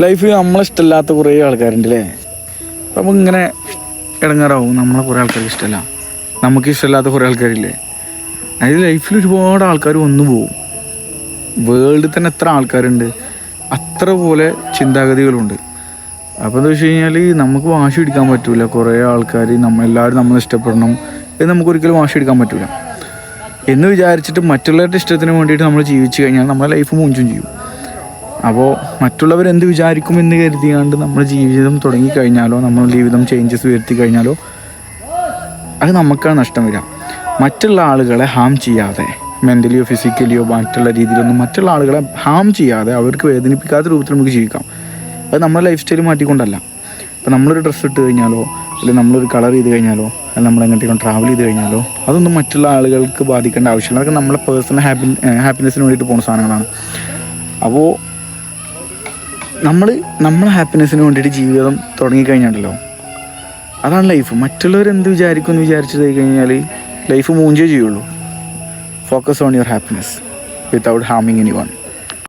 ലൈഫിൽ നമ്മളിഷ്ടമില്ലാത്ത കുറേ ആൾക്കാരുണ്ട് അല്ലേ അപ്പം ഇങ്ങനെ ഇടങ്ങാറാവും. നമ്മളെ കുറേ ആൾക്കാർക്ക് ഇഷ്ടമല്ല. നമുക്ക് ഇഷ്ടമില്ലാത്ത കുറേ ആൾക്കാരില്ലേ? അതായത് ലൈഫിൽ ഒരുപാട് ആൾക്കാർ വന്നു പോകും വേൾഡിൽ തന്നെ എത്ര ആൾക്കാരുണ്ട്? അത്ര പോലെ ചിന്താഗതികളുണ്ട്. അപ്പോൾ എന്താ വെച്ച് കഴിഞ്ഞാൽ നമുക്ക് വാശി പിടിക്കാൻ പറ്റില്ല കുറേ ആൾക്കാർ നമ്മളെല്ലാവരും നമ്മൾ ഇഷ്ടപ്പെടണം. എന്ന് നമുക്ക് ഒരിക്കലും വാശി എടുക്കാൻ പറ്റില്ല എന്ന് വിചാരിച്ചിട്ട് മറ്റുള്ളവരുടെ ഇഷ്ടത്തിന് വേണ്ടിയിട്ട് നമ്മൾ ജീവിച്ചു കഴിഞ്ഞാൽ നമ്മുടെ ലൈഫ് മൂഞ്ചും ചെയ്യും. അപ്പോൾ മറ്റുള്ളവർ എന്ത് വിചാരിക്കും എന്ന് കരുതിയാണ്ട് നമ്മുടെ ജീവിതം തുടങ്ങിക്കഴിഞ്ഞാലോ നമ്മൾ ജീവിതം ചേഞ്ചസ് വരുത്തി കഴിഞ്ഞാലോ അത് നമുക്കാണ് നഷ്ടം വരിക. മറ്റുള്ള ആളുകളെ ഹാം ചെയ്യാതെ മെന്റലിയോ ഫിസിക്കലിയോ മറ്റുള്ള രീതിയിലൊന്നും മറ്റുള്ള ആളുകളെ ഹാം ചെയ്യാതെ അവർക്ക് വേദനിപ്പിക്കാത്ത രൂപത്തിൽ നമുക്ക് ജീവിക്കാം. അത് നമ്മുടെ ലൈഫ് സ്റ്റൈൽ മാറ്റിക്കൊണ്ടല്ല. ഇപ്പോൾ നമ്മളൊരു ഡ്രസ്സ് ഇട്ട് കഴിഞ്ഞാലോ അല്ലെങ്കിൽ നമ്മളൊരു കളർ ചെയ്ത് കഴിഞ്ഞാലോ അല്ലെങ്കിൽ നമ്മൾ എങ്ങോട്ടേക്കും ട്രാവൽ ചെയ്ത് കഴിഞ്ഞാലോ അതൊന്നും മറ്റുള്ള ആളുകൾക്ക് ബാധിക്കേണ്ട ആവശ്യമില്ല. അതൊക്കെ നമ്മളെ പേഴ്സണൽ ഹാപ്പി ഹാപ്പിനെസ്സിന് വേണ്ടിയിട്ട് പോകുന്ന സാധനങ്ങളാണ്. അപ്പോൾ നമ്മൾ നമ്മളെ ഹാപ്പിനെസ്സിന് വേണ്ടിയിട്ട് ജീവിതം തുടങ്ങിക്കഴിഞ്ഞാണ്ടല്ലോ. അതാണ് ലൈഫ് മറ്റുള്ളവർ എന്ത് വിചാരിക്കും എന്ന് വിചാരിച്ചത് കഴിഞ്ഞാൽ ലൈഫ് മൂഞ്ചേ ചെയ്യുള്ളൂ. Focus on your happiness without ഹാമിങ് any one